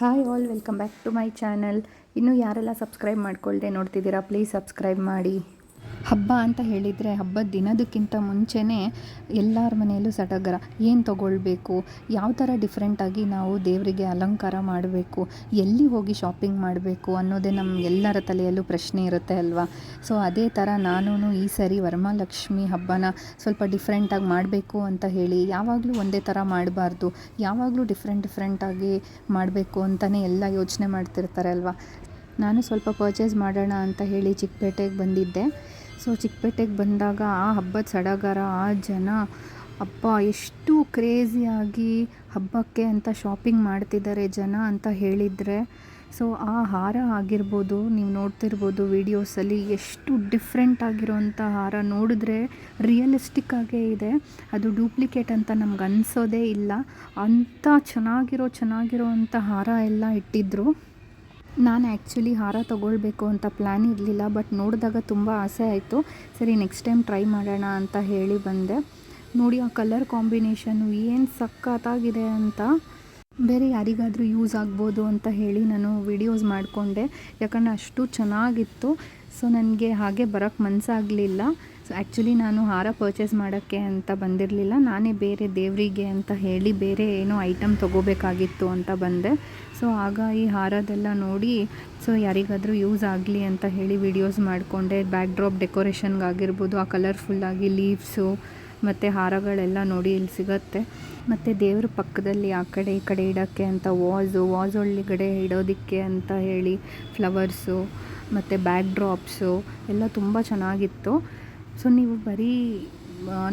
Hi all welcome back to my channel ಇನ್ನೂ ಯಾರೆಲ್ಲ subscribe ಮಾಡ್ಕೊಳ್ದೆ ನೋಡ್ತಿದ್ದೀರಾ ಪ್ಲೀಸ್ ಸಬ್ಸ್ಕ್ರೈಬ್ ಮಾಡಿ. ಹಬ್ಬ ಅಂತ ಹೇಳಿದರೆ ಹಬ್ಬದ ದಿನದಕ್ಕಿಂತ ಮುಂಚೆನೇ ಎಲ್ಲರ ಮನೆಯಲ್ಲೂ ಸಡಗರ, ಏನು ತೊಗೊಳ್ಬೇಕು, ಯಾವ ಥರ ಡಿಫ್ರೆಂಟಾಗಿ ನಾವು ದೇವರಿಗೆ ಅಲಂಕಾರ ಮಾಡಬೇಕು, ಎಲ್ಲಿ ಹೋಗಿ ಶಾಪಿಂಗ್ ಮಾಡಬೇಕು ಅನ್ನೋದೇ ನಮ್ಮ ಎಲ್ಲರ ತಲೆಯಲ್ಲೂ ಪ್ರಶ್ನೆ ಇರುತ್ತೆ ಅಲ್ವಾ? ಸೊ ಅದೇ ಥರ ನಾನು ಈ ಸರಿ ವರಮಹಾಲಕ್ಷ್ಮಿ ಹಬ್ಬನ ಸ್ವಲ್ಪ ಡಿಫ್ರೆಂಟಾಗಿ ಮಾಡಬೇಕು ಅಂತ ಹೇಳಿ, ಯಾವಾಗಲೂ ಒಂದೇ ಥರ ಮಾಡಬಾರ್ದು, ಯಾವಾಗಲೂ ಡಿಫ್ರೆಂಟ್ ಡಿಫ್ರೆಂಟಾಗಿ ಮಾಡಬೇಕು ಅಂತಲೇ ಎಲ್ಲ ಯೋಚನೆ ಮಾಡ್ತಿರ್ತಾರೆ ಅಲ್ವಾ? ನಾನು ಸ್ವಲ್ಪ ಪರ್ಚೇಸ್ ಮಾಡೋಣ ಅಂತ ಹೇಳಿ ಚಿಕ್ಕಪೇಟೆಗೆ ಬಂದಿದ್ದೆ. ಸೊ ಚಿಕ್ಕಪೇಟೆಗೆ ಬಂದಾಗ ಆ ಹಬ್ಬದ ಸಡಗರ, ಆ ಜನ, ಅಪ್ಪ ಎಷ್ಟು ಕ್ರೇಜಿಯಾಗಿ ಹಬ್ಬಕ್ಕೆ ಅಂತ ಶಾಪಿಂಗ್ ಮಾಡ್ತಿದ್ದಾರೆ ಜನ ಅಂತ ಹೇಳಿದರೆ, ಸೊ ಆ ಹಾರ ಆಗಿರ್ಬೋದು, ನೀವು ನೋಡ್ತಿರ್ಬೋದು ವೀಡಿಯೋಸಲ್ಲಿ ಎಷ್ಟು ಡಿಫ್ರೆಂಟ್ ಆಗಿರೋಂಥ ಹಾರ ನೋಡಿದ್ರೆ ರಿಯಲಿಸ್ಟಿಕ್ ಆಗೇ ಇದೆ. ಅದು ಡೂಪ್ಲಿಕೇಟ್ ಅಂತ ನಮ್ಗೆ ಅನಿಸೋದೇ ಇಲ್ಲ. ಅಂಥ ಚೆನ್ನಾಗಿರೋ ಚೆನ್ನಾಗಿರೋ ಅಂಥ ಹಾರ ಎಲ್ಲ ಇಟ್ಟಿದ್ದರು ನಾನು ಆ್ಯಕ್ಚುಲಿ ಹಾರ ತೊಗೊಳ್ಬೇಕು ಅಂತ ಪ್ಲ್ಯಾನ್ ಇರಲಿಲ್ಲ ಬಟ್ ನೋಡಿದಾಗ ತುಂಬ ಆಸೆ ಆಯಿತು. ಸರಿ ನೆಕ್ಸ್ಟ್ ಟೈಮ್ ಟ್ರೈ ಮಾಡೋಣ ಅಂತ ಹೇಳಿ ಬಂದೆ. ನೋಡಿ, ಆ ಕಲರ್ ಕಾಂಬಿನೇಷನ್ನು ಏನು ಸಖತ್ತಾಗಿದೆ ಅಂತ ಬೇರೆ ಯಾರಿಗಾದರೂ ಯೂಸ್ ಆಗ್ಬೋದು ಅಂತ ಹೇಳಿ ನಾನು ವಿಡಿಯೋಸ್ ಮಾಡಿಕೊಂಡೆ. ಯಾಕಂದರೆ ಅಷ್ಟು ಚೆನ್ನಾಗಿತ್ತು. ಸೊ ನನಗೆ ಹಾಗೆ ಬರೋಕ್ಕೆ ಮನಸ್ಸಾಗಲಿಲ್ಲ ಸೊ ಆ್ಯಕ್ಚುಲಿ ನಾನು ಹಾರ ಪರ್ಚೇಸ್ ಮಾಡೋಕ್ಕೆ ಅಂತ ಬಂದಿರಲಿಲ್ಲ. ನಾನೇ ಬೇರೆ ದೇವರಿಗೆ ಅಂತ ಹೇಳಿ ಬೇರೆ ಏನೋ ಐಟಮ್ ತೊಗೋಬೇಕಾಗಿತ್ತು ಅಂತ ಬಂದೆ. ಸೊ ಆಗ ಈ ಹಾರದೆಲ್ಲ ನೋಡಿ ಸೊ ಯಾರಿಗಾದರೂ ಯೂಸ್ ಆಗಲಿ ಅಂತ ಹೇಳಿ ವಿಡಿಯೋಸ್ ಮಾಡಿಕೊಂಡೆ. ಬ್ಯಾಕ್ ಡ್ರಾಪ್ ಡೆಕೋರೇಷನ್ಗಾಗಿರ್ಬೋದು ಆ ಕಲರ್ಫುಲ್ಲಾಗಿ ಲೀವ್ಸು ಮತ್ತು ಹಾರಗಳೆಲ್ಲ ನೋಡಿ ಇಲ್ಲಿ ಸಿಗುತ್ತೆ. ಮತ್ತು ದೇವ್ರ ಪಕ್ಕದಲ್ಲಿ ಆ ಕಡೆ ಈ ಕಡೆ ಇಡೋಕ್ಕೆ ಅಂತ ವಾಸು ವಾಸ್ ಒಳಗಡೆ ಇಡೋದಕ್ಕೆ ಅಂತ ಹೇಳಿ ಫ್ಲವರ್ಸು ಮತ್ತು ಬ್ಯಾಕ್ ಡ್ರಾಪ್ಸು ಎಲ್ಲ ತುಂಬ ಚೆನ್ನಾಗಿತ್ತು. ಸೊ ನೀವು ಬರೀ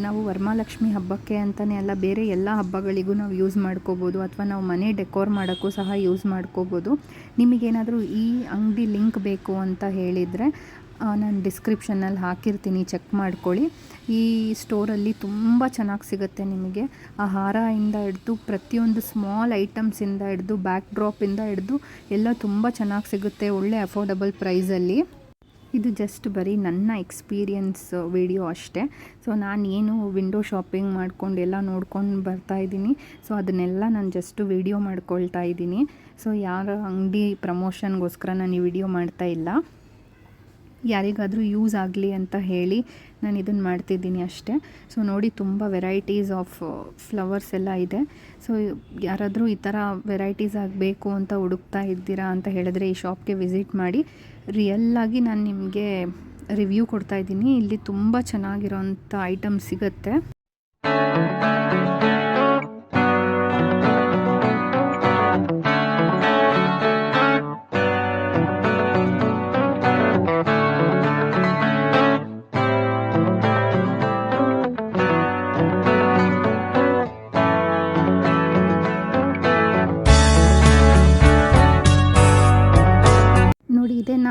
ನಾವು ವರಮಹಾಲಕ್ಷ್ಮಿ ಹಬ್ಬಕ್ಕೆ ಅಂತಲೇ ಅಲ್ಲ, ಬೇರೆ ಎಲ್ಲ ಹಬ್ಬಗಳಿಗೂ ನಾವು ಯೂಸ್ ಮಾಡ್ಕೋಬೋದು, ಅಥವಾ ನಾವು ಮನೆ ಡೆಕೋರ್ ಮಾಡೋಕ್ಕೂ ಸಹ ಯೂಸ್ ಮಾಡ್ಕೋಬೋದು. ನಿಮಗೇನಾದರೂ ಈ ಅಂಗಡಿ ಲಿಂಕ್ ಬೇಕು ಅಂತ ಹೇಳಿದರೆ ನಾನು ಡಿಸ್ಕ್ರಿಪ್ಷನಲ್ಲಿ ಹಾಕಿರ್ತೀನಿ ಚೆಕ್ ಮಾಡ್ಕೊಳ್ಳಿ. ಈ ಸ್ಟೋರಲ್ಲಿ ತುಂಬ ಚೆನ್ನಾಗಿ ಸಿಗುತ್ತೆ ನಿಮಗೆ. ಆ ಹಾರದಿಂದ ಹಿಡ್ದು ಪ್ರತಿಯೊಂದು ಸ್ಮಾಲ್ ಐಟಮ್ಸಿಂದ ಹಿಡ್ದು ಬ್ಯಾಕ್ ಡ್ರಾಪಿಂದ ಹಿಡ್ದು, ಎಲ್ಲ ತುಂಬ ಚೆನ್ನಾಗಿ ಸಿಗುತ್ತೆ, ಒಳ್ಳೆ ಅಫೋರ್ಡಬಲ್ ಪ್ರೈಸಲ್ಲಿ ಇದು ಜಸ್ಟ್ ಬರೀ ನನ್ನ ಎಕ್ಸ್ಪೀರಿಯನ್ಸ್ ವಿಡಿಯೋ ಅಷ್ಟೇ. ಸೊ ನಾನು ಏನು ವಿಂಡೋ ಶಾಪಿಂಗ್ ಮಾಡ್ಕೊಂಡು ಎಲ್ಲ ನೋಡ್ಕೊಂಡು ಬರ್ತಾ ಇದ್ದೀನಿ. ಸೊ ಅದನ್ನೆಲ್ಲ ನಾನು ಜಸ್ಟ್ ವಿಡಿಯೋ ಮಾಡ್ಕೊಳ್ತಾ ಇದ್ದೀನಿ. ಸೊ ಯಾರ ಅಂಗಡಿ ಪ್ರಮೋಷನ್ಗೋಸ್ಕರ ನಾನು ಈ ವಿಡಿಯೋ ಮಾಡ್ತಾ ಇಲ್ಲ. ಯಾರಿಗಾದರೂ ಯೂಸ್ ಆಗಲಿ ಅಂತ ಹೇಳಿ ನಾನು ಇದನ್ನು ಮಾಡ್ತಿದ್ದೀನಿ ಅಷ್ಟೇ. ಸೊ ನೋಡಿ ತುಂಬ ವೆರೈಟೀಸ್ ಆಫ್ ಫ್ಲವರ್ಸ್ ಎಲ್ಲ ಇದೆ. ಸೊ ಯಾರಾದರೂ ಈ ಥರ ವೆರೈಟೀಸ್ ಆಗಬೇಕು ಅಂತ ಹುಡುಕ್ತಾ ಇದ್ದೀರಾ ಅಂತ ಹೇಳಿದ್ರೆ ಈ ಶಾಪ್ಗೆ ವಿಸಿಟ್ ಮಾಡಿ. ರಿಯಲ್ಲಾಗಿ ನಾನು ನಿಮಗೆ ರಿವ್ಯೂ ಕೊಡ್ತಾ ಇದ್ದೀನಿ. ಇಲ್ಲಿ ತುಂಬ ಚೆನ್ನಾಗಿರೋಂಥ ಐಟಮ್ ಸಿಗುತ್ತೆ.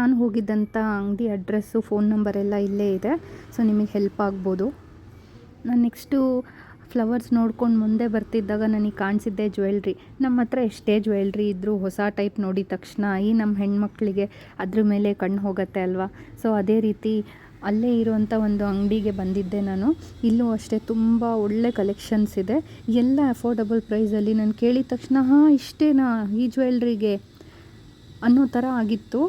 ನಾನು ಹೋಗಿದ್ದಂಥ ಅಂಗಡಿ ಅಡ್ರೆಸ್ಸು, ಫೋನ್ ನಂಬರ್ ಎಲ್ಲ ಇಲ್ಲೇ ಇದೆ. ಸೊ ನಿಮಗೆ ಹೆಲ್ಪ್ ಆಗ್ಬೋದು. ನಾನು ನೆಕ್ಸ್ಟು ಫ್ಲವರ್ಸ್ ನೋಡ್ಕೊಂಡು ಮುಂದೆ ಬರ್ತಿದ್ದಾಗ ನನಗೆ ಕಾಣಿಸಿದ್ದೆ ಜ್ಯುವೆಲ್ರಿ ನಮ್ಮ ಹತ್ರ ಎಷ್ಟೇ ಜ್ಯುವೆಲ್ರಿ ಇದ್ದರೂ ಹೊಸ ಟೈಪ್ ನೋಡಿದ ತಕ್ಷಣ ಈ ನಮ್ಮ ಹೆಣ್ಮಕ್ಳಿಗೆ ಅದ್ರ ಮೇಲೆ ಕಣ್ಣು ಹೋಗುತ್ತೆ ಅಲ್ವಾ? ಸೊ ಅದೇ ರೀತಿ ಅಲ್ಲೇ ಇರುವಂಥ ಒಂದು ಅಂಗಡಿಗೆ ಬಂದಿದ್ದೆ ನಾನು. ಇಲ್ಲೂ ಅಷ್ಟೇ ತುಂಬ ಒಳ್ಳೆ ಕಲೆಕ್ಷನ್ಸ್ ಇದೆ. ಎಲ್ಲ ಅಫೋರ್ಡಬಲ್ ಪ್ರೈಸಲ್ಲಿ ನಾನು ಕೇಳಿದ ತಕ್ಷಣ, ಹಾಂ, ಇಷ್ಟೇನಾ ಈ ಜ್ಯುವೆಲ್ರಿಗೆ ಅನ್ನೋ ಥರ ಆಗಿತ್ತು.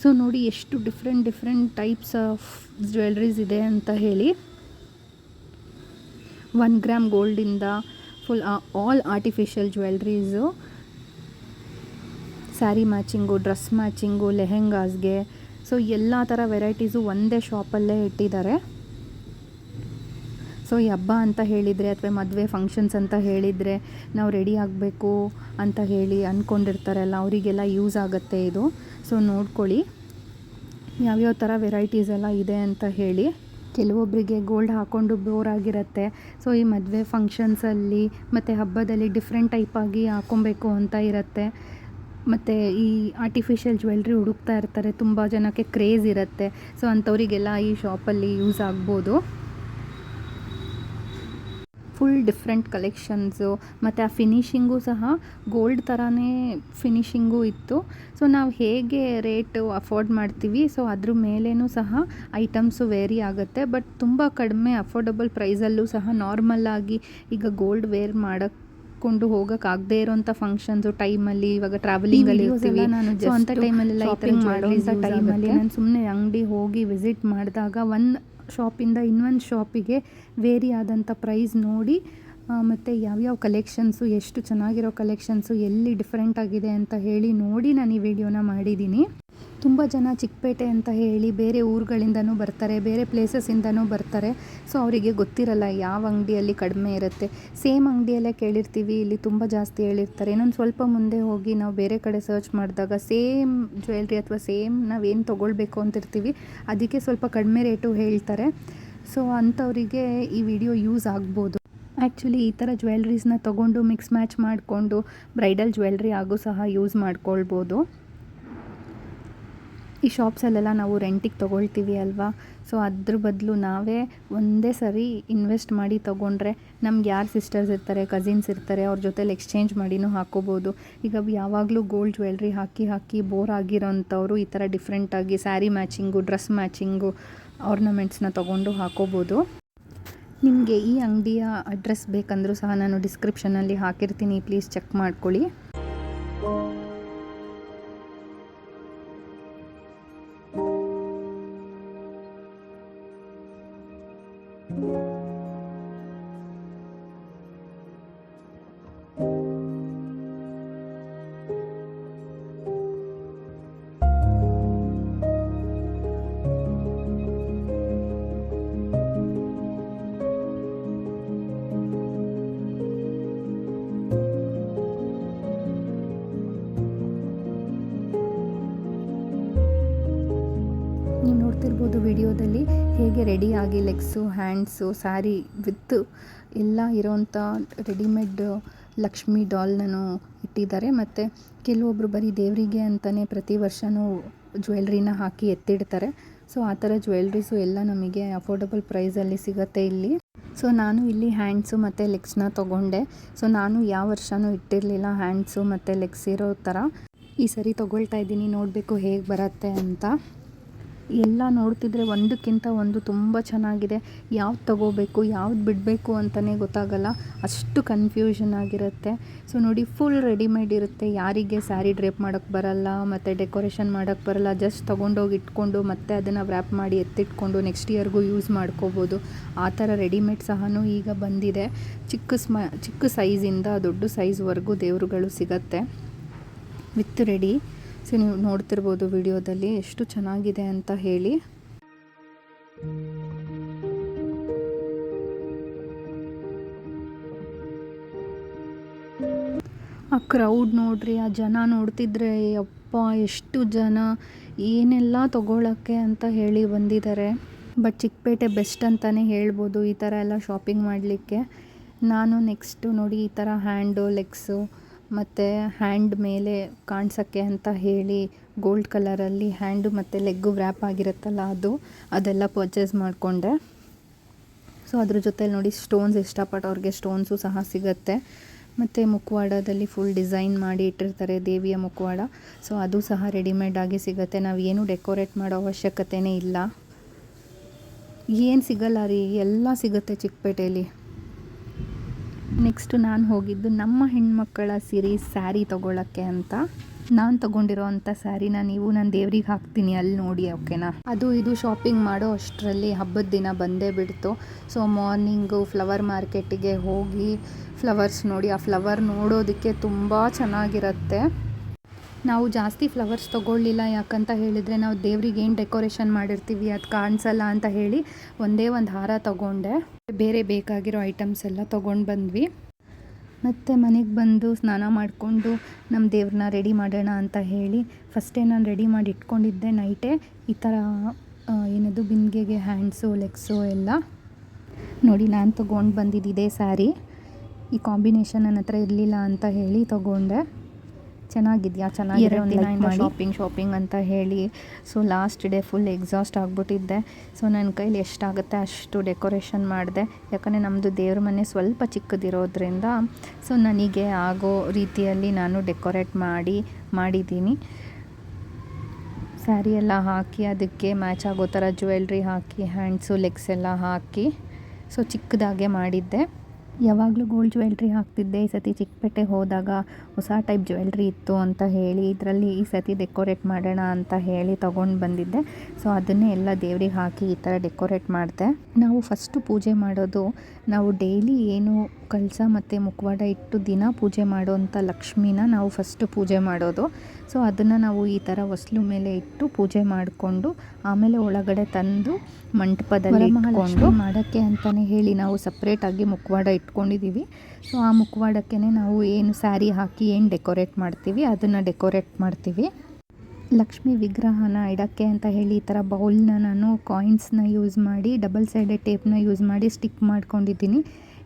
ಸೊ ನೋಡಿ ಎಷ್ಟು different different types of jewelleries ಇದೆ ಅಂತ ಹೇಳಿ. One gram ಗೋಲ್ಡಿಂದ full all artificial jewelleries sari matching dress matching ಲೆಹೆಂಗಾಸ್ಗೆ so ಎಲ್ಲ ಥರ ವೆರೈಟೀಸು ಒಂದೇ ಶಾಪಲ್ಲೇ ಇಟ್ಟಿದ್ದಾರೆ. ಸೊ ಈ ಹಬ್ಬ ಅಂತ ಹೇಳಿದರೆ ಅಥವಾ ಮದುವೆ ಫಂಕ್ಷನ್ಸ್ ಅಂತ ಹೇಳಿದರೆ ನಾವು ರೆಡಿ ಆಗಬೇಕು ಅಂತ ಹೇಳಿ ಅಂದ್ಕೊಂಡಿರ್ತಾರಲ್ಲ ಅವರಿಗೆಲ್ಲ ಯೂಸ್ ಆಗುತ್ತೆ ಇದು. ಸೊ ನೋಡ್ಕೊಳ್ಳಿ. ಯಾವ್ಯಾವ ಥರ ವೆರೈಟೀಸ್ ಎಲ್ಲ ಇದೆ ಅಂತ ಹೇಳಿ. ಕೆಲವೊಬ್ಬರಿಗೆ ಗೋಲ್ಡ್ ಹಾಕ್ಕೊಂಡು ಬೋರ್ ಆಗಿರುತ್ತೆ. ಸೊ ಈ ಮದುವೆ ಫಂಕ್ಷನ್ಸಲ್ಲಿ ಮತ್ತು ಹಬ್ಬದಲ್ಲಿ ಡಿಫ್ರೆಂಟ್ ಟೈಪಾಗಿ ಹಾಕ್ಕೊಬೇಕು ಅಂತ ಇರುತ್ತೆ. ಮತ್ತು ಈ ಆರ್ಟಿಫಿಷಿಯಲ್ ಜ್ಯುವೆಲ್ರಿ ಹುಡುಕ್ತಾ ಇರ್ತಾರೆ. ತುಂಬ ಜನಕ್ಕೆ ಕ್ರೇಜ್ ಇರುತ್ತೆ. ಸೊ ಅಂಥವರಿಗೆಲ್ಲ ಈ ಶಾಪಲ್ಲಿ ಯೂಸ್ ಆಗ್ಬೋದು. ಫುಲ್ ಡಿಫ್ರೆಂಟ್ ಕಲೆಕ್ಷನ್ಸು ಮತ್ತು ಆ ಫಿನಿಷಿಂಗು ಸಹ ಗೋಲ್ಡ್ ಥರನೇ ಫಿನಿಷಿಂಗು ಇತ್ತು. ಸೊ ನಾವು ಹೇಗೆ ರೇಟು ಅಫೋರ್ಡ್ ಮಾಡ್ತೀವಿ ಸೊ ಅದ್ರ ಮೇಲೇನೂ ಸಹ ಐಟಮ್ಸು ವೇರಿ ಆಗುತ್ತೆ ಬಟ್ ತುಂಬ ಕಡಿಮೆ ಅಫೋರ್ಡಬಲ್ ಪ್ರೈಸಲ್ಲೂ ಸಹ ನಾರ್ಮಲ್ಲಾಗಿ ಈಗ ಗೋಲ್ಡ್ ವೇರ್ ಮಾಡೋಕ್ಕೆ ಹಾಕ್ಕೊಂಡು ಹೋಗೋಕ್ಕಾಗದೇ ಇರೋಂಥ ಫಂಕ್ಷನ್ಸು ಟೈಮಲ್ಲಿ ಇವಾಗ ಟ್ರಾವೆಲಿಂಗಲ್ಲಿ ಇವಾಗ ಇರ್ತೀವಿ. ನಾನು just ಟೈಮ್ ಅಲ್ಲಿ ಮಾಡೋಂಥ ಟೈಮಲ್ಲಿ ನಾನು ಸುಮ್ಮನೆ ಅಂಗಡಿ ಹೋಗಿ ವಿಸಿಟ್ ಮಾಡಿದಾಗ ಒಂದು ಶಾಪಿಂದ ಇನ್ನೊಂದು ಶಾಪಿಗೆ ವೇರಿ ಆದಂಥ ಪ್ರೈಸ್ ನೋಡಿ ಮತ್ತು ಯಾವ್ಯಾವ ಕಲೆಕ್ಷನ್ಸು ಎಷ್ಟು ಚೆನ್ನಾಗಿರೋ ಕಲೆಕ್ಷನ್ಸು ಎಲ್ಲಿ ಡಿಫ್ರೆಂಟ್ ಆಗಿದೆ ಅಂತ ಹೇಳಿ ನೋಡಿ ನಾನು ಈ ವಿಡಿಯೋನ ಮಾಡಿದ್ದೀನಿ. ತುಂಬ ಜನ ಚಿಕ್ಕಪೇಟೆ ಅಂತ ಹೇಳಿ ಬೇರೆ ಊರುಗಳಿಂದನೂ ಬರ್ತಾರೆ, ಬೇರೆ ಪ್ಲೇಸಸ್ಸಿಂದನೂ ಬರ್ತಾರೆ. ಸೊ ಅವರಿಗೆ ಗೊತ್ತಿರಲ್ಲ ಯಾವ ಅಂಗಡಿಯಲ್ಲಿ ಕಡಿಮೆ ಇರುತ್ತೆ. ಸೇಮ್ ಅಂಗಡಿಯಲ್ಲೇ ಕೇಳಿರ್ತೀವಿ, ಇಲ್ಲಿ ತುಂಬ ಜಾಸ್ತಿ ಹೇಳಿರ್ತಾರೆ. ಇನ್ನೊಂದು ಸ್ವಲ್ಪ ಮುಂದೆ ಹೋಗಿ ನಾವು ಬೇರೆ ಕಡೆ ಸರ್ಚ್ ಮಾಡಿದಾಗ ಸೇಮ್ ಜ್ಯುವೆಲ್ರಿ ಅಥವಾ ಸೇಮ್ ನಾವೇನು ತೊಗೊಳ್ಬೇಕು ಅಂತಿರ್ತೀವಿ, ಅದಕ್ಕೆ ಸ್ವಲ್ಪ ಕಡಿಮೆ ರೇಟು ಹೇಳ್ತಾರೆ. ಸೊ ಅಂಥವರಿಗೆ ಈ ವಿಡಿಯೋ ಯೂಸ್ ಆಗ್ಬೋದು. ಆ್ಯಕ್ಚುಲಿ ಈ ಥರ ಜ್ಯುವೆಲ್ರೀಸ್ನ ತೊಗೊಂಡು ಮಿಕ್ಸ್ ಮ್ಯಾಚ್ ಮಾಡಿಕೊಂಡು ಬ್ರೈಡಲ್ ಜ್ಯುವೆಲ್ರಿ ಆಗೂ ಸಹ ಯೂಸ್ ಮಾಡ್ಕೊಳ್ಬೋದು. ಈ ಶಾಪ್ಸಲ್ಲೆಲ್ಲ ನಾವು ರೆಂಟಿಗೆ ತೊಗೊಳ್ತೀವಿ ಅಲ್ವಾ? ಸೊ ಅದ್ರ ಬದಲು ನಾವೇ ಒಂದೇ ಸರಿ ಇನ್ವೆಸ್ಟ್ ಮಾಡಿ ತೊಗೊಂಡ್ರೆ ನಮ್ಗೆ ಯಾರು ಸಿಸ್ಟರ್ಸ್ ಇರ್ತಾರೆ ಕಸಿನ್ಸ್ ಇರ್ತಾರೆ, ಅವ್ರ ಜೊತೇಲಿ ಎಕ್ಸ್ಚೇಂಜ್ ಮಾಡಿನೂ ಹಾಕೋಬೋದು. ಈಗ ಯಾವಾಗಲೂ ಗೋಲ್ಡ್ ಜ್ಯುವೆಲ್ರಿ ಹಾಕಿ ಹಾಕಿ ಬೋರ್ ಆಗಿರೋಂಥವ್ರು ಈ ಥರ ಡಿಫ್ರೆಂಟಾಗಿ ಸ್ಯಾರಿ ಮ್ಯಾಚಿಂಗು ಡ್ರೆಸ್ ಮ್ಯಾಚಿಂಗು ಆರ್ನಮೆಂಟ್ಸ್ನ ತೊಗೊಂಡು ಹಾಕೋಬೋದು. ನಿಮಗೆ ಈ ಅಂಗಡಿಯ ಅಡ್ರೆಸ್ ಬೇಕಂದರೂ ಸಹ ನಾನು ಡಿಸ್ಕ್ರಿಪ್ಷನಲ್ಲಿ ಹಾಕಿರ್ತೀನಿ. ಪ್ಲೀಸ್ ಚೆಕ್ ಮಾಡ್ಕೊಳ್ಳಿ. ರೆಡಿಯಾಗಿ ಲೆಗ್ಸು, ಹ್ಯಾಂಡ್ಸು, ಸ್ಯಾರಿ ವಿತ್ ಎಲ್ಲ ಇರೋವಂಥ ರೆಡಿಮೇಡ್ ಲಕ್ಷ್ಮಿ ಡಾಲ್ನೂ ಇಟ್ಟಿದ್ದಾರೆ. ಮತ್ತು ಕೆಲವೊಬ್ಬರು ಬರೀ ದೇವರಿಗೆ ಅಂತಲೇ ಪ್ರತಿ ವರ್ಷವೂ ಜ್ಯುವೆಲ್ರಿನ ಹಾಕಿ ಎತ್ತಿಡ್ತಾರೆ. ಸೊ, ಆ ಥರ ಜ್ಯುವೆಲ್ರೀಸು ಎಲ್ಲ ನಮಗೆ ಅಫೋರ್ಡಬಲ್ ಪ್ರೈಸಲ್ಲಿ ಸಿಗುತ್ತೆ ಇಲ್ಲಿ. ಸೊ, ನಾನು ಇಲ್ಲಿ ಹ್ಯಾಂಡ್ಸು ಮತ್ತು ಲೆಗ್ಸ್ನ ತೊಗೊಂಡೆ. ಸೊ, ನಾನು ಯಾವ ವರ್ಷವೂ ಇಟ್ಟಿರಲಿಲ್ಲ ಹ್ಯಾಂಡ್ಸು ಮತ್ತು ಲೆಗ್ಸ್ ಇರೋ ಥರ. ಈ ಸರಿ ತೊಗೊಳ್ತಾ ಇದ್ದೀನಿ, ನೋಡಬೇಕು ಹೇಗೆ ಬರುತ್ತೆ ಅಂತ. ಎಲ್ಲ ನೋಡ್ತಿದ್ರೆ ಒಂದಕ್ಕಿಂತ ಒಂದು ತುಂಬ ಚೆನ್ನಾಗಿದೆ. ಯಾವ್ದು ತಗೋಬೇಕು, ಯಾವ್ದು ಬಿಡಬೇಕು ಅಂತಲೇ ಗೊತ್ತಾಗಲ್ಲ. ಅಷ್ಟು ಕನ್ಫ್ಯೂಷನ್ ಆಗಿರುತ್ತೆ. ಸೊ ನೋಡಿ ಫುಲ್ ರೆಡಿಮೇಡ್ ಇರುತ್ತೆ. ಯಾರಿಗೆ ಸ್ಯಾರಿ ಡ್ರೇಪ್ ಮಾಡೋಕ್ಕೆ ಬರಲ್ಲ, ಮತ್ತು ಡೆಕೋರೇಷನ್ ಮಾಡೋಕ್ಕೆ ಬರಲ್ಲ ಜಸ್ಟ್ ತೊಗೊಂಡೋಗಿ ಇಟ್ಕೊಂಡು ಮತ್ತೆ ಅದನ್ನು ವ್ರ್ಯಾಪ್ ಮಾಡಿ ಎತ್ತಿಟ್ಕೊಂಡು ನೆಕ್ಸ್ಟ್ ಇಯರ್ಗೂ ಯೂಸ್ ಮಾಡ್ಕೋಬೋದು. ಆ ಥರ ರೆಡಿಮೇಡ್ ಸಹ ಈಗ ಬಂದಿದೆ. ಚಿಕ್ಕ ಸ್ಮ, ಚಿಕ್ಕ ಸೈಜಿಂದ ದೊಡ್ಡ ಸೈಜ್ವರೆಗೂ ದೇವರುಗಳು ಸಿಗತ್ತೆ. ವಿತ್ ರೆಡಿ ಸೊ ನೀವು ನೋಡ್ತಿರ್ಬೋದು ವಿಡಿಯೋದಲ್ಲಿ ಎಷ್ಟು ಚೆನ್ನಾಗಿದೆ ಅಂತ ಹೇಳಿ. ಆ ಕ್ರೌಡ್ ನೋಡ್ರಿ, ಆ ಜನ ನೋಡ್ತಿದ್ರೆ ಅಪ್ಪ ಎಷ್ಟು ಜನ, ಏನೆಲ್ಲ ತಗೊಳ್ಳೋಕ್ಕೆ ಅಂತ ಹೇಳಿ ಬಂದಿದ್ದಾರೆ. ಬಟ್ ಚಿಕ್ಕಪೇಟೆ ಬೆಸ್ಟ್ ಅಂತಲೇ ಹೇಳ್ಬೋದು ಈ ಥರ ಎಲ್ಲ ಶಾಪಿಂಗ್ ಮಾಡಲಿಕ್ಕೆ. ನಾನು ನೆಕ್ಸ್ಟು ನೋಡಿ ಈ ಥರ ಹ್ಯಾಂಡು ಲೆಗ್ಸು ಮತ್ತು ಹ್ಯಾಂಡ್ ಮೇಲೆ ಕಾಣಿಸೋಕ್ಕೆ ಅಂತ ಹೇಳಿ ಗೋಲ್ಡ್ ಕಲರಲ್ಲಿ ಹ್ಯಾಂಡು ಮತ್ತು ಲೆಗ್ಗು ವ್ರ್ಯಾಪ್ ಆಗಿರುತ್ತಲ್ಲ ಅದು, ಅದೆಲ್ಲ ಪರ್ಚೇಸ್ ಮಾಡಿಕೊಂಡೆ. ಸೊ, ಅದ್ರ ಜೊತೆಲಿ ನೋಡಿ ಸ್ಟೋನ್ಸ್ ಇಷ್ಟಪಟ್ಟವ್ರಿಗೆ ಸ್ಟೋನ್ಸು ಸಹ ಸಿಗುತ್ತೆ. ಮತ್ತು ಮುಖವಾಡದಲ್ಲಿ ಫುಲ್ ಡಿಸೈನ್ ಮಾಡಿ ಇಟ್ಟಿರ್ತಾರೆ ದೇವಿಯ ಮುಖವಾಡ ಸೊ, ಅದು ಸಹ ರೆಡಿಮೇಡ್ ಆಗಿ ಸಿಗುತ್ತೆ. ನಾವು ಏನು ಡೆಕೋರೇಟ್ ಮಾಡೋ ಅವಶ್ಯಕತೆಯೇ ಇಲ್ಲ. ಏನು ಸಿಗಲ್ಲ ರೀ, ಎಲ್ಲ ಸಿಗುತ್ತೆ ಚಿಕ್ಕಪೇಟೆಯಲ್ಲಿ ನೆಕ್ಸ್ಟ್ ನಾನು ಹೋಗಿದ್ದು ನಮ್ಮ ಹೆಣ್ಮಕ್ಕಳ ಸಿರಿ ಸ್ಯಾರಿ ತೊಗೊಳಕ್ಕೆ ಅಂತ. ನಾನು ತೊಗೊಂಡಿರೋ ಅಂಥ ಸ್ಯಾರಿನ ನೀವು ನಾನು ದೇವ್ರಿಗೆ ಹಾಕ್ತೀನಿ, ಅಲ್ಲಿ ನೋಡಿ ಓಕೆನಾ ಅದು ಇದು ಶಾಪಿಂಗ್ ಮಾಡೋ ಅಷ್ಟರಲ್ಲಿ ಹಬ್ಬದ ದಿನ ಬಂದೇ ಬಿಡ್ತು. ಸೊ ಮಾರ್ನಿಂಗು ಫ್ಲವರ್ ಮಾರ್ಕೆಟಿಗೆ ಹೋಗಿ ಫ್ಲವರ್ಸ್ ನೋಡಿ, ಆ ಫ್ಲವರ್ ನೋಡೋದಕ್ಕೆ ತುಂಬ ಚೆನ್ನಾಗಿರುತ್ತೆ. ನಾವು ಜಾಸ್ತಿ ಫ್ಲವರ್ಸ್ ತೊಗೊಳ್ಳಿಲ್ಲ ಯಾಕಂತ ಹೇಳಿದರೆ ನಾವು ದೇವ್ರಿಗೆ ಏನು ಡೆಕೋರೇಷನ್ ಮಾಡಿರ್ತೀವಿ ಅದು ಕಾಣಿಸಲ್ಲ ಅಂತ ಹೇಳಿ ಒಂದೇ ಒಂದು ಹಾರ ತೊಗೊಂಡೆ. ಬೇರೆ ಬೇಕಾಗಿರೋ ಐಟಮ್ಸ್ ಎಲ್ಲ ತೊಗೊಂಡು ಬಂದ್ವಿ. ಮತ್ತು ಮನೆಗೆ ಬಂದು ಸ್ನಾನ ಮಾಡಿಕೊಂಡು ನಮ್ಮ ದೇವ್ರನ್ನ ರೆಡಿ ಮಾಡೋಣ ಅಂತ ಹೇಳಿ ಫಸ್ಟೇ ನಾನು ರೆಡಿ ಮಾಡಿ ಇಟ್ಕೊಂಡಿದ್ದೆ ನೈಟೇ ಈ ಥರ ಏನದು ಬಿಂದಿಗೆಗೆ ಹ್ಯಾಂಡ್ಸು ಲೆಗ್ಸು ಎಲ್ಲ. ನೋಡಿ ನಾನು ತೊಗೊಂಡು ಬಂದಿದ್ದು ಇದೇ ಸ್ಯಾರಿ ಈ ಕಾಂಬಿನೇಷನ್ ನನ್ನ ಹತ್ರ ಇರಲಿಲ್ಲ ಅಂತ ಹೇಳಿ ತೊಗೊಂಡೆ. ಚೆನ್ನಾಗಿದೆಯಾ? ಚೆನ್ನಾಗಿದೆ ದಿನದಿಂದ ಶಾಪಿಂಗ್ ಶಾಪಿಂಗ್ ಅಂತ ಹೇಳಿ. So last day full exhaust ಆಗಿಬಿಟ್ಟಿದ್ದೆ. So ನನ್ನ ಕೈಲಿ ಎಷ್ಟಾಗುತ್ತೆ ಅಷ್ಟು ಡೆಕೋರೇಷನ್ ಮಾಡಿದೆ. ಯಾಕಂದರೆ ನಮ್ಮದು ದೇವ್ರ ಮನೆ ಸ್ವಲ್ಪ ಚಿಕ್ಕದಿರೋದ್ರಿಂದ ಸೊ ನನಗೆ ಆಗೋ ರೀತಿಯಲ್ಲಿ ನಾನು ಡೆಕೋರೇಟ್ ಮಾಡಿ ಮಾಡಿದ್ದೀನಿ. ಸ್ಯಾರಿ ಎಲ್ಲ ಹಾಕಿ ಅದಕ್ಕೆ ಮ್ಯಾಚ್ ಆಗೋ ಥರ ಜ್ಯುವೆಲ್ರಿ ಹಾಕಿ ಹ್ಯಾಂಡ್ಸು ಲೆಗ್ಸ್ ಎಲ್ಲ ಹಾಕಿ ಸೊ ಚಿಕ್ಕದಾಗೆ ಮಾಡಿದ್ದೆ. ಯಾವಾಗಲೂ ಗೋಲ್ಡ್ ಜ್ಯುವೆಲ್ರಿ ಹಾಕ್ತಿದ್ದೆ. ಈ ಸತಿ ಚಿಕ್ಕಪೇಟೆ ಹೋದಾಗ ಹೊಸ ಟೈಪ್ ಜ್ಯುವೆಲ್ರಿ ಇತ್ತು ಅಂತ ಹೇಳಿ, ಇದರಲ್ಲಿ ಈ ಸತಿ ಡೆಕೋರೇಟ್ ಮಾಡೋಣ ಅಂತ ಹೇಳಿ ತೊಗೊಂಡು ಬಂದಿದ್ದೆ. ಸೊ ಅದನ್ನೇ ಎಲ್ಲ ದೇವ್ರಿಗೆ ಹಾಕಿ ಈ ಥರ ಡೆಕೋರೇಟ್ ಮಾಡಿದೆ. ನಾವು ಫಸ್ಟು ಪೂಜೆ ಮಾಡೋದು, ನಾವು ಡೈಲಿ ಏನು ಕಳಸ ಮತ್ತು ಮುಖವಾಡ ಇಟ್ಟು ದಿನ ಪೂಜೆ ಮಾಡುವಂಥ ಲಕ್ಷ್ಮಿನ ನಾವು ಫಸ್ಟು ಪೂಜೆ ಮಾಡೋದು. ಸೊ ಅದನ್ನು ನಾವು ಈ ಥರ ಹೊಸ್ಲು ಮೇಲೆ ಇಟ್ಟು ಪೂಜೆ ಮಾಡಿಕೊಂಡು, ಆಮೇಲೆ ಒಳಗಡೆ ತಂದು ಮಂಟಪದಲ್ಲಿ ಮಾಡೋಕ್ಕೆ ಅಂತಲೇ ಹೇಳಿ ನಾವು ಸಪ್ರೇಟಾಗಿ ಮುಖವಾಡ ಇಟ್ಕೊಂಡಿದ್ದೀವಿ. ಸೊ ಆ ಮುಖವಾಡಕ್ಕೆ ನಾವು ಏನು ಸ್ಯಾರಿ ಹಾಕಿ ಏನು ಡೆಕೋರೇಟ್ ಮಾಡ್ತೀವಿ, ಅದನ್ನು ಡೆಕೋರೇಟ್ ಮಾಡ್ತೀವಿ. ಲಕ್ಷ್ಮಿ ವಿಗ್ರಹನ ಇಡೋಕ್ಕೆ ಅಂತ ಹೇಳಿ ಈ ಥರ ಬೌಲ್ನ ನಾನು ಕಾಯಿನ್ಸ್ನ ಯೂಸ್ ಮಾಡಿ, ಡಬಲ್ ಸೈಡೆಡ್ ಟೇಪ್ನ ಯೂಸ್ ಮಾಡಿ ಸ್ಟಿಕ್ ಮಾಡ್ಕೊಂಡಿದ್ದೀನಿ.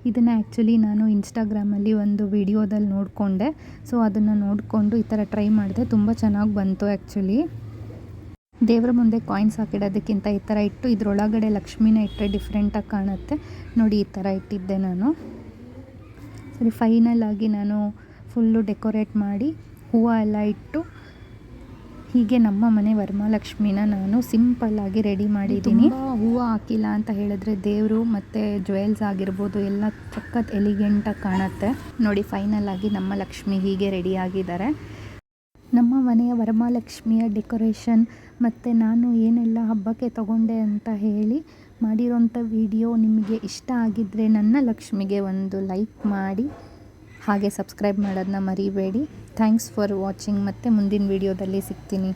ಇದನ್ನು ಆ್ಯಕ್ಚುಲಿ ನಾನು ಇನ್ಸ್ಟಾಗ್ರಾಮಲ್ಲಿ ಒಂದು ವಿಡಿಯೋದಲ್ಲಿ ನೋಡಿಕೊಂಡೆ. ಸೊ ಅದನ್ನು ನೋಡಿಕೊಂಡು ಈ ಥರ ಟ್ರೈ ಮಾಡಿದೆ. ತುಂಬ ಚೆನ್ನಾಗಿ ಬಂತು ಆ್ಯಕ್ಚುಲಿ ದೇವರ ಮುಂದೆ ಕಾಯಿನ್ಸ್ ಹಾಕಿಡೋದಕ್ಕಿಂತ ಈ ಥರ ಇಟ್ಟು ಇದರೊಳಗಡೆ ಲಕ್ಷ್ಮಿನ ಇಟ್ಟರೆ ಡಿಫ್ರೆಂಟಾಗಿ ಕಾಣುತ್ತೆ. ನೋಡಿ ಈ ಥರ ಇಟ್ಟಿದ್ದೆ ನಾನು. ಸರಿ ಫೈನಲ್ ಆಗಿ ನಾನು ಫುಲ್ಲು ಡೆಕೋರೇಟ್ ಮಾಡಿ ಹೂವು ಎಲ್ಲ ಇಟ್ಟು ಹೀಗೆ ನಮ್ಮ ಮನೆ ವರಮಹಾಲಕ್ಷ್ಮಿನ ನಾನು ಸಿಂಪಲ್ಲಾಗಿ ರೆಡಿ ಮಾಡಿದ್ದೀನಿ. ಹೂವು ಹಾಕಿಲ್ಲ ಅಂತ ಹೇಳಿದ್ರೆ ದೇವರು ಮತ್ತು ಜ್ಯುವೆಲ್ಸ್ ಆಗಿರ್ಬೋದು ಎಲ್ಲ ಸಖತ್ ಎಲಿಗೆಂಟಾಗಿ ಕಾಣುತ್ತೆ. ನೋಡಿ ಫೈನಲ್ ಆಗಿ ನಮ್ಮ ಲಕ್ಷ್ಮಿ ಹೀಗೆ ರೆಡಿ ಆಗಿದ್ದಾರೆ. ಮನೆಯ ವರಮಹಾಲಕ್ಷ್ಮಿಯ ಡೆಕೋರೇಷನ್ ಮತ್ತು ನಾನು ಏನೆಲ್ಲ ಹಬ್ಬಕ್ಕೆ ತಗೊಂಡೆ ಅಂತ ಹೇಳಿ ಮಾಡಿರೋಂಥ ವಿಡಿಯೋ ನಿಮಗೆ ಇಷ್ಟ ಆಗಿದ್ದರೆ ನನ್ನ ಲಕ್ಷ್ಮಿಗೆ ಒಂದು ಲೈಕ್ ಮಾಡಿ, ಹಾಗೆ ಸಬ್ಸ್ಕ್ರೈಬ್ ಮಾಡೋದನ್ನ ಮರಿಬೇಡಿ. Thanks for watching. ಮತ್ತು ಮುಂದಿನ ವಿಡಿಯೋದಲ್ಲಿ ಸಿಗ್ತೀನಿ.